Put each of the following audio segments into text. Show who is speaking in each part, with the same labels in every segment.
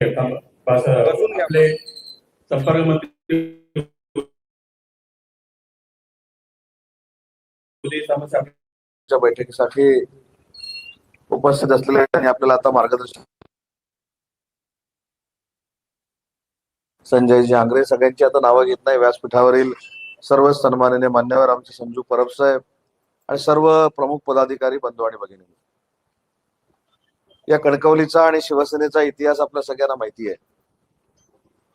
Speaker 1: आपले संपर्क मंत्री
Speaker 2: बैठकीसाठी उपस्थित असलेले आणि आपल्याला आता मार्गदर्शन संजयजी आंग्रे सगळ्यांची आता नावं घेत नाही. व्यासपीठावरील सर्व सन्माननीय मान्यवर आमचे संजू परब साहेब आणि सर्व प्रमुख पदाधिकारी बंधू आणि भगिनी. या कणकवलीचा आणि शिवसेनेचा इतिहास आपल्या सगळ्यांना माहिती आहे.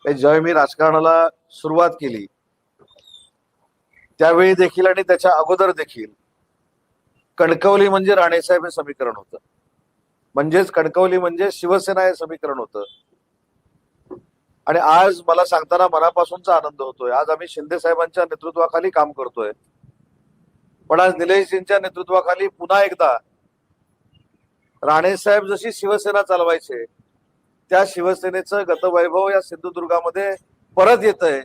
Speaker 2: ज्यावेळी जेव्हा मी राजकारणाला सुरुवात केली त्यावेळी देखील आणि त्याच्या अगोदर देखील कणकवली म्हणजे राणेसाहेब हे समीकरण होतं. म्हणजेच कणकवली म्हणजे शिवसेना हे समीकरण होतं. आणि आज मला सांगताना मनापासूनचा आनंद होतोय. आज आम्ही शिंदे साहेबांच्या नेतृत्वाखाली काम करतोय. पण आज निलेशजींच्या नेतृत्वाखाली पुन्हा एकदा राणेसाहेब जशी शिवसेना चालवायचे त्या शिवसेनेचं गतवैभव या सिंधुदुर्गामध्ये परत येत आहे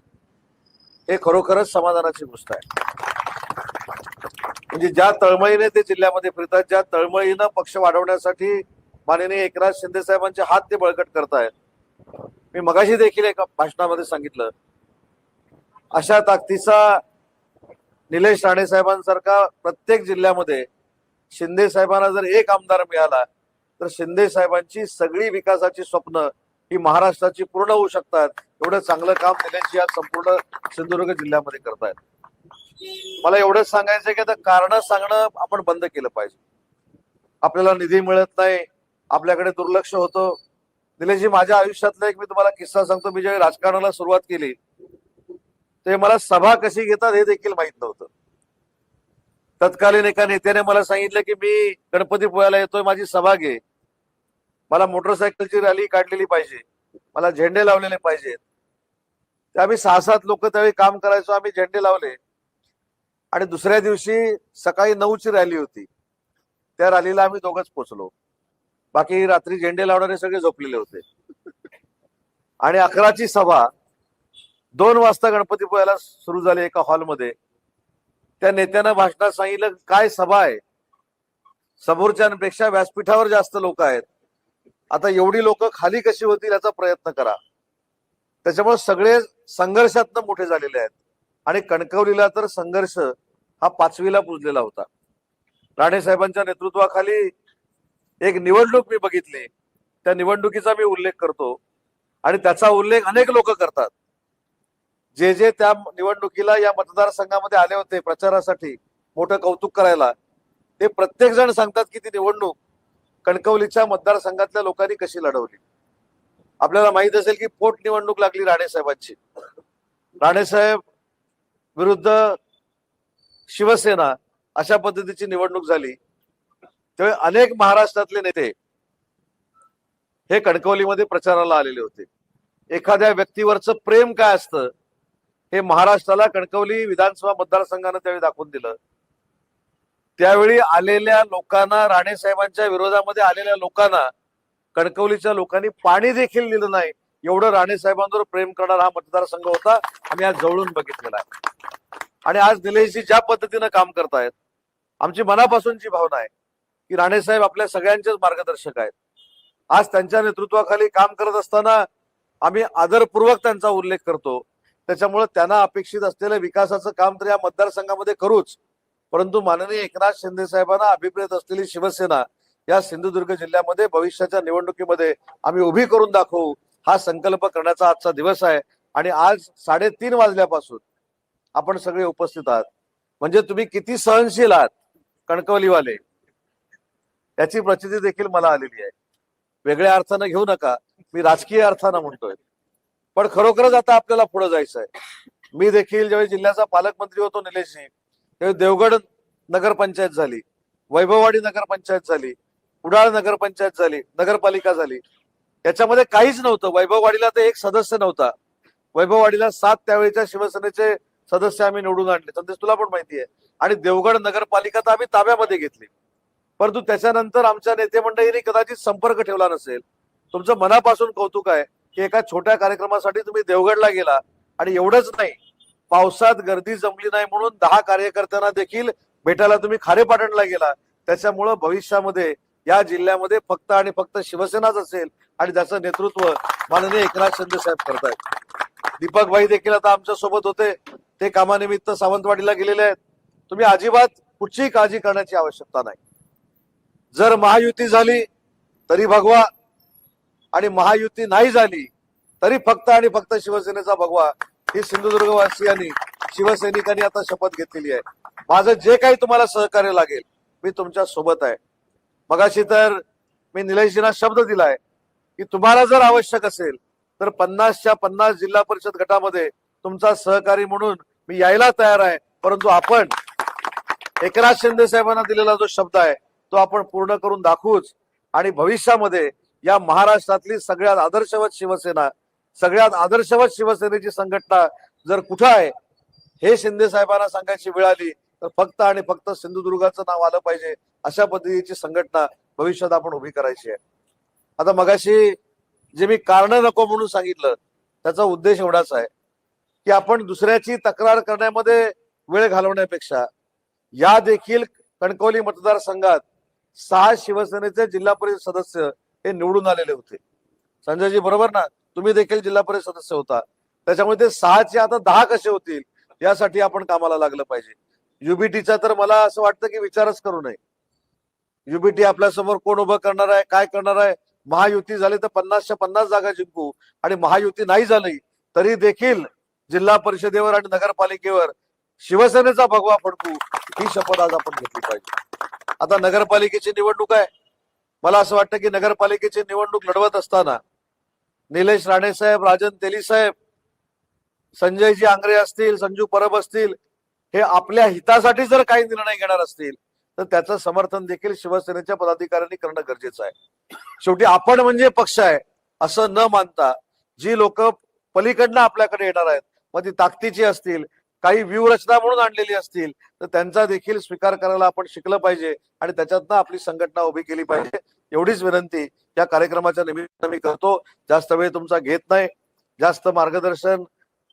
Speaker 2: हे खरोखरच समाधानाची गोष्ट आहे. म्हणजे ज्या तळमळीने ते जिल्ह्यामध्ये फिरतात ज्या तळमळीनं पक्ष वाढवण्यासाठी माननीय एकनाथ शिंदे साहेबांचे हात ते बळकट करतायत. मी मगाशी देखील एका भाषणामध्ये सांगितलं अशा ताकदीचा निलेश राणे साहेबांसारखा प्रत्येक जिल्ह्यामध्ये शिंदे साहेबांना जर एक आमदार मिळाला तर शिंदे साहेबांची सगळी विकासाची स्वप्न ही महाराष्ट्राची पूर्ण होऊ शकतात. एवढं चांगलं काम निलेश आज संपूर्ण सिंधुदुर्ग जिल्ह्यामध्ये करतायत मला एवढंच सांगायचं की आता कारण सांगणं आपण बंद केलं पाहिजे. आपल्याला निधी मिळत नाही आपल्याकडे दुर्लक्ष होतं. निलेशजी माझ्या आयुष्यातला एक मी तुम्हाला किस्सा सांगतो. मी ज्यावेळी राजकारणाला सुरुवात केली ते मला सभा कशी घेतात हे देखील माहीत नव्हतं. तत्कालीन एका नेत्याने मला सांगितलं की मी गणपतीपुळ्याला येतोय माझी सभा घे. मला मोटरसायकलची रॅली काढलेली पाहिजे. मला झेंडे लावलेले पाहिजेत. ते आम्ही सहा सात लोक त्यावेळी काम करायचो आम्ही झेंडे लावले. आणि दुसऱ्या दिवशी सकाळी नऊची रॅली होती. त्या रॅलीला आम्ही दोघच पोचलो. बाकी रात्री झेंडे लावणारे सगळे झोपलेले होते. आणि अकराची सभा दोन वाजता गणपतीपुळ्याला सुरू झाली एका हॉलमध्ये. त्या नेत्यानं भाषणात सांगितलं काय सभा आहे? समोरच्यांपेक्षा व्यासपीठावर जास्त लोक आहेत. आता एवढी लोक खाली कशी होतील याचा प्रयत्न करा. त्याच्यामुळे सगळे संघर्षातनं मोठे झालेले आहेत. आणि कणकवलीला तर संघर्ष हा पाचवीला पुजलेला होता. राणे साहेबांच्या नेतृत्वाखाली एक निवडणूक मी बघितली. त्या निवडणुकीचा मी उल्लेख करतो. आणि त्याचा उल्लेख अनेक लोक करतात. जे जे त्या निवडणुकीला या मतदारसंघामध्ये आले होते प्रचारासाठी मोठं कौतुक करायला ते प्रत्येक जण सांगतात की ती निवडणूक कणकवलीच्या मतदारसंघातल्या लोकांनी कशी लढवली. आपल्याला माहीत असेल की पोट निवडणूक लागली राणेसाहेबांची. राणेसाहेब विरुद्ध शिवसेना अशा पद्धतीची निवडणूक झाली. त्यावेळी अनेक महाराष्ट्रातले नेते हे कणकवलीमध्ये प्रचाराला आलेले होते. एखाद्या व्यक्तीवरचं प्रेम काय असतं? हे महाराष्ट्राला कणकवली विधानसभा मतदारसंघानं त्यावेळी दाखवून दिलं. त्यावेळी आलेल्या लोकांना राणे साहेबांच्या विरोधामध्ये आलेल्या लोकांना कणकवलीच्या लोकांनी पाणी देखील दिलं नाही. एवढं राणे साहेबांवर प्रेम करणारा हा मतदारसंघ होता. आम्ही आज जवळून बघितलेला आहे. आणि आज निलेशजी ज्या पद्धतीनं काम करतायत आमची मनापासूनची भावना आहे की राणे साहेब आपल्या सगळ्यांचेच मार्गदर्शक आहेत. आज त्यांच्या नेतृत्वाखाली काम करत असताना आम्ही आदरपूर्वक त्यांचा उल्लेख करतो. त्याच्यामुळे त्यांना अपेक्षित असलेलं विकासाचं काम तर या मतदारसंघामध्ये करूच. परंतु माननीय एकनाथ शिंदे साहेबांना अभिप्रेत असलेली शिवसेना या सिंधुदुर्ग जिल्ह्यामध्ये भविष्याच्या निवडणुकीमध्ये आम्ही उभी करून दाखवू हा संकल्प करण्याचा आजचा दिवस आहे. आणि आज साडेतीन वाजल्यापासून आपण सगळे उपस्थित आहात. म्हणजे तुम्ही किती सहनशील आहात कणकवलीवाले? याची प्रचिती देखील मला आलेली आहे. वेगळ्या अर्थानं घेऊ नका. मी राजकीय अर्थानं म्हणतोय. पण खरोखरच आता आपल्याला पुढे जायचं आहे मी देखील ज्यावेळी जिल्ह्याचा पालकमंत्री होतो निलेशजी त्यावेळी देवगड नगरपंचायत झाली वैभववाडी नगरपंचायत झाली उडाळ नगरपंचायत झाली नगरपालिका झाली. याच्यामध्ये काहीच नव्हतं. वैभववाडीला तर एक सदस्य नव्हता. वैभववाडीला सात त्यावेळेच्या शिवसेनेचे सदस्य आम्ही निवडून आणले. संदेश तुला पण माहिती आहे. आणि देवगड नगरपालिका तर आम्ही ताब्यामध्ये घेतली. परंतु त्याच्यानंतर आमच्या नेते मंडळींनी कदाचित संपर्क ठेवला नसेल. तुमचं मनापासून कौतुक आहे. की एका छोट्या कार्यक्रमासाठी तुम्ही देवगडला गेला आणि एवढंच नाही पावसात गर्दी जमली नाही म्हणून दहा कार्यकर्त्यांना देखील भेटायला तुम्ही खारेपाटणला गेला. त्याच्यामुळं भविष्यामध्ये या जिल्ह्यामध्ये फक्त आणि फक्त शिवसेनाच असेल आणि त्याचं नेतृत्व माननीय एकनाथ शिंदे साहेब करतायत. दीपक भाई देखील आता आमच्यासोबत होते. ते कामानिमित्त सावंतवाडीला गेलेले आहेत. तुम्ही अजिबात कुठचीही काळजी करण्याची आवश्यकता नाही. जर महायुती झाली तरी भगवा आणि महायुती नाही झाली तरी फक्त आणि फक्त शिवसेनेचा भगवा ही सिंधुदुर्गवासियांनी शिवसैनिकांनी आता शपथ घेतलेली आहे. माझं जे काही तुम्हाला सहकार्य लागेल मी तुमच्यासोबत आहे. मगाशी तर मी निलेशजींना शब्द दिलाय की तुम्हाला जर आवश्यक असेल तर पन्नासच्या पन्नास जिल्हा परिषद गटामध्ये तुमचा सहकारी म्हणून मी यायला तयार आहे. परंतु आपण एकनाथ शिंदे साहेबांना दिलेला जो शब्द आहे तो आपण पूर्ण करून दाखवूच आणि भविष्यामध्ये या महाराष्ट्रातली सगळ्यात आदर्शवत शिवसेना सगळ्यात आदर्शवत शिवसेनेची संघटना जर कुठं आहे हे शिंदे साहेबांना सांगायची वेळ आली तर फक्त आणि फक्त सिंधुदुर्गाचं नाव आलं पाहिजे अशा पद्धतीची संघटना भविष्यात आपण उभी करायची आहे. आता मगाशी जे मी कारण नको म्हणून सांगितलं त्याचा उद्देश एवढाच आहे की आपण दुसऱ्याची तक्रार करण्यामध्ये वेळ घालवण्यापेक्षा या देखील कणकवली मतदारसंघात सहा शिवसेनेचे जिल्हा परिषद सदस्य हे निवडून आलेले होते. संजयजी बरोबर ना? तुम्ही देखील जिल्हा परिषद सदस्य होता. त्याच्यामुळे ते सहाचे आता दहा कसे होतील यासाठी आपण कामाला लागलं पाहिजे. युबीटीचा तर मला असं वाटतं की विचारच करू नये. युबीटी आपल्यासमोर कोण उभं करणार आहे काय करणार आहे? महायुती झाली तर पन्नासच्या पन्नास जागा जिंकू आणि महायुती नाही झाली तरी देखील जिल्हा परिषदेवर आणि नगरपालिकेवर शिवसेनेचा भगवा फडकू ही शपथ आज आपण घेतली पाहिजे. आता नगरपालिकेची निवडणूक आहे. मला असं वाटतं की नगरपालिकेची निवडणूक लढवत असताना निलेश राणे साहेब राजन तेली साहेब संजयजी आंग्रे असतील संजू परब असतील हे आपल्या हितासाठी जर काही निर्णय घेणार असतील तर त्याचं समर्थन देखील शिवसेनेच्या पदाधिकाऱ्यांनी करणं गरजेचं आहे. शेवटी आपण म्हणजे पक्ष आहे असं न मानता जी लोक पलीकडनं आपल्याकडे येणार आहेत मग ती ताकदीची असतील काही व्यूहरचना म्हणून आणलेली असतील तर त्यांचा देखील स्वीकार करायला आपण शिकलं पाहिजे आणि त्याच्यातनं आपली संघटना उभी केली पाहिजे. एवढीच विनंती. या कार्यक्रमाच्या निमित्तानं मी करतो. जास्त वेळ तुमचा घेत नाही. जास्त मार्गदर्शन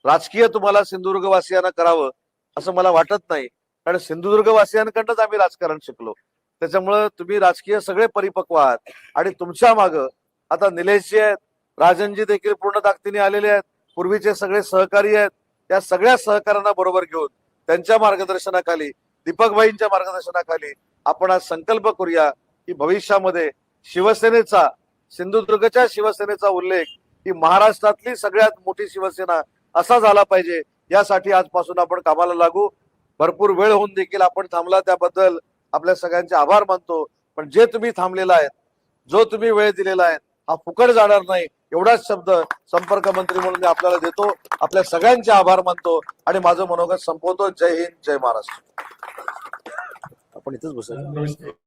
Speaker 2: राजकीय तुम्हाला सिंधुदुर्गवासियांना करावं असं मला वाटत नाही. कारण सिंधुदुर्गवासियांकडनंच आम्ही राजकारण शिकलो. त्याच्यामुळं तुम्ही राजकीय सगळे परिपक्व आहात. आणि तुमच्या मागं आता निलेशजी आहेत. राजनजी देखील पूर्ण ताकदीने आलेले आहेत. पूर्वीचे सगळे सहकारी आहेत. त्या सगळ्या सहकाऱ्यांना बरोबर घेऊन त्यांच्या मार्गदर्शनाखाली दीपकभाईंच्या मार्गदर्शनाखाली आपण आज संकल्प करूया की भविष्यामध्ये शिवसेनेचा सिंधुदुर्गच्या शिवसेनेचा उल्लेख ही महाराष्ट्रातली सगळ्यात मोठी शिवसेना असा झाला पाहिजे यासाठी आजपासून आपण कामाला लागू. भरपूर वेळ होऊन देखील आपण थांबला त्याबद्दल आपल्या सगळ्यांचे आभार मानतो. पण जे तुम्ही थांबलेला आहेत जो तुम्ही वेळ दिलेला आहे हा फुकट जाणार नाही. एवढाच शब्द संपर्क मंत्री म्हणून मी आपल्याला देतो. आपल्या सगळ्यांचे आभार मानतो आणि माझं मनोगत संपवतो. जय हिंद जय महाराष्ट्र. आपण इथेच बसूया.